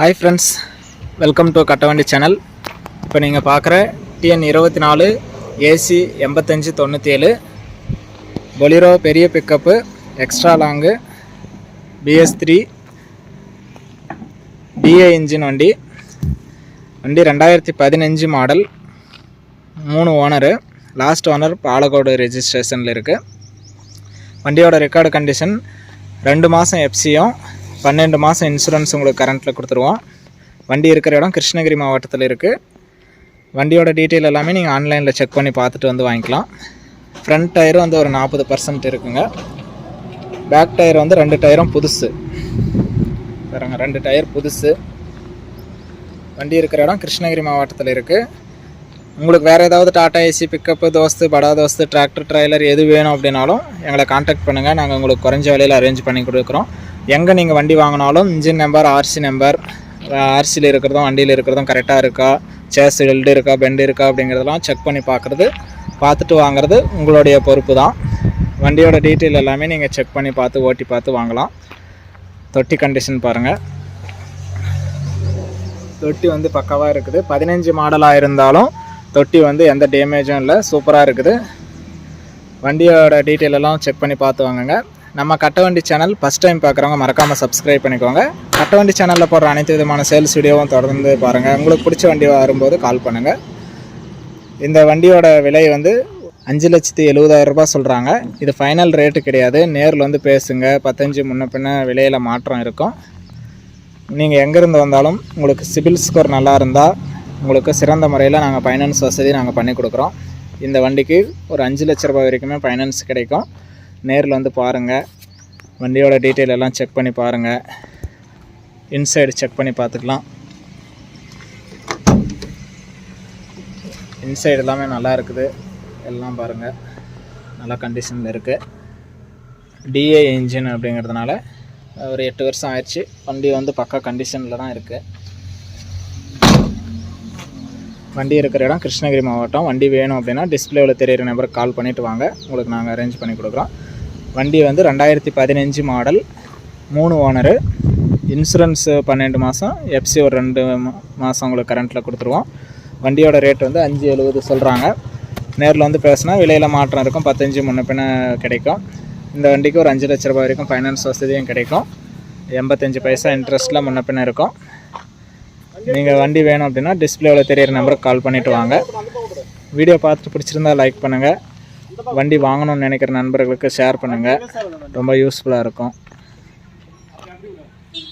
Hi friends welcome to Kattavandi channel இப்போ நீங்கள் பார்க்குற டிஎன் இருபத்தி நாலு ஏசி எண்பத்தஞ்சு தொண்ணூற்றி ஏழு பொலிரோ பெரிய pickup extra long BS three DA engine வண்டி. வண்டி ரெண்டாயிரத்தி பதினஞ்சு மாடல் மூணு ஓனரு லாஸ்ட் ஓனர் பாலக்கோடு ரெஜிஸ்ட்ரேஷனில் இருக்குது வண்டியோட ரெக்கார்டு கண்டிஷன் ரெண்டு மாதம் எஃப்சியும் பன்னெண்டு மாதம் இன்சூரன்ஸ் உங்களுக்கு கரண்ட்டில் கொடுத்துருவோம். வண்டி இருக்கிற இடம் கிருஷ்ணகிரி மாவட்டத்தில் இருக்குது வண்டியோட டீட்டெயில் எல்லாமே நீங்கள் ஆன்லைனில் செக் பண்ணி பார்த்துட்டு வந்து வாங்கிக்கலாம். ஃப்ரண்ட் டயரும் வந்து ஒரு நாற்பது பர்சன்ட் இருக்குங்க. பேக் டயர் வந்து ரெண்டு டயரும் புதுசு. பாருங்க ரெண்டு டயர் புதுசு. வண்டி இருக்கிற இடம் கிருஷ்ணகிரி மாவட்டத்தில் இருக்குது உங்களுக்கு வேறு ஏதாவது டாடா ஏசி பிக்கப்பு தோஸ்து படா தோஸ்து டிராக்டர் ட்ரைலர் எது வேணும் அப்படின்னாலும் எங்களை காண்டாக்ட் பண்ணுங்கள் நாங்கள் உங்களுக்கு குறைஞ்ச விலையில் அரேஞ்ச் பண்ணி கொடுக்குறோம். எங்கே நீங்கள் வண்டி வாங்கினாலும் இன்ஜின் நம்பர் ஆர்சி நம்பர் ஆர்சியில் இருக்கிறதும் வண்டியில் இருக்கிறதும் கரெக்டாக இருக்கா? சேஸ் வெல்டு இருக்கா? பெண்டு இருக்கா? அப்படிங்கிறதெல்லாம் செக் பண்ணி பார்க்குறது பார்த்துட்டு வாங்குறது உங்களுடைய பொறுப்பு தான் வண்டியோட டீட்டெயில் எல்லாமே நீங்கள் செக் பண்ணி பார்த்து ஓட்டி பார்த்து வாங்கலாம். தொட்டி கண்டிஷன் பாருங்கள் தொட்டி வந்து பக்காவாக இருக்குது. பதினஞ்சு மாடலாக இருந்தாலும் தொட்டி வந்து எந்த டேமேஜும் இல்லை. சூப்பராக இருக்குது. வண்டியோட டீட்டெயில் எல்லாம் செக் பண்ணி பார்த்து வாங்குங்க. நம்ம கட்டவண்டி சேனல் ஃபஸ்ட் டைம் பார்க்குறவங்க மறக்காமல் சப்ஸ்கிரைப் பண்ணிக்கோங்க. கட்டவண்டி சேனலில் போடுற அனைத்து விதமான சேல்ஸ் வீடியோவும் தொடர்ந்து பாருங்கள் உங்களுக்கு பிடிச்ச வண்டி வரும்போது கால் பண்ணுங்கள் இந்த வண்டியோட விலை வந்து அஞ்சு லட்சத்தி எழுபதாயிரம் ரூபாய் சொல்கிறாங்க இது ஃபைனல் ரேட்டு கிடையாது. நேரில் வந்து பேசுங்க. பத்தஞ்சு முன்ன பின்ன விலையில் மாற்றம் இருக்கும். நீங்கள் எங்கேருந்து வந்தாலும் உங்களுக்கு சிபில் ஸ்கோர் நல்லா இருந்தால் உங்களுக்கு சிறந்த முறையில் நாங்கள் ஃபைனான்ஸ் வசதி நாங்கள் பண்ணி கொடுக்குறோம். இந்த வண்டிக்கு ஒரு அஞ்சு லட்ச ரூபாய் வரைக்குமே ஃபைனான்ஸ் கிடைக்கும். நேரில் வந்து பாருங்கள் வண்டியோட டீட்டெயில் எல்லாம் செக் பண்ணி பாருங்கள் இன்சைடு செக் பண்ணி பார்த்துக்கலாம். இன்சைடு எல்லாமே நல்லா இருக்குது. எல்லாம் பாருங்கள் நல்லா கண்டிஷனில் இருக்குது டிஏ இன்ஜின் அப்படிங்கிறதுனால ஒரு எட்டு வருஷம் ஆயிடுச்சு. வண்டி வந்து பக்கா கண்டிஷனில் தான் இருக்குது வண்டி இருக்கிற இடம் கிருஷ்ணகிரி மாவட்டம். வண்டி வேணும் அப்படின்னா டிஸ்பிளேவில் தெரியிற நம்பருக்கு கால் பண்ணிவிட்டு வாங்க. உங்களுக்கு நாங்கள் அரேஞ்ச் பண்ணி கொடுக்குறோம். வண்டி வந்து ரெண்டாயிரத்தி பதினஞ்சு மாடல் மூணு ஓனரு இன்சூரன்ஸ் பன்னெண்டு மாதம் எஃப்சி ஒரு ரெண்டு மாதம் உங்களுக்கு கரண்ட்டில் கொடுத்துருவோம். வண்டியோட ரேட் வந்து அஞ்சு எழுபது சொல்கிறாங்க நேரில் வந்து பேசினா விலையில் மாற்றம் இருக்கும் பத்தஞ்சு முன்ன பின்ன கிடைக்கும். இந்த வண்டிக்கு ஒரு அஞ்சு லட்ச ரூபாய் வரைக்கும் ஃபைனான்ஸ் வசதியும் கிடைக்கும். எண்பத்தஞ்சு பைசா இன்ட்ரெஸ்ட்டில் முன்ன பின்ன இருக்கும். நீங்கள் வண்டி வேணும் அப்படின்னா டிஸ்பிளேவில் தெரியிற நம்பருக்கு கால் பண்ணிவிட்டு வாங்க. வீடியோ பார்த்துட்டு பிடிச்சிருந்தா லைக் பண்ணுங்கள் வண்டி வாங்கணும்னு நினைக்கிற நண்பர்களுக்கு ஷேர் பண்ணுங்கள் ரொம்ப யூஸ்ஃபுல்லாக இருக்கும்.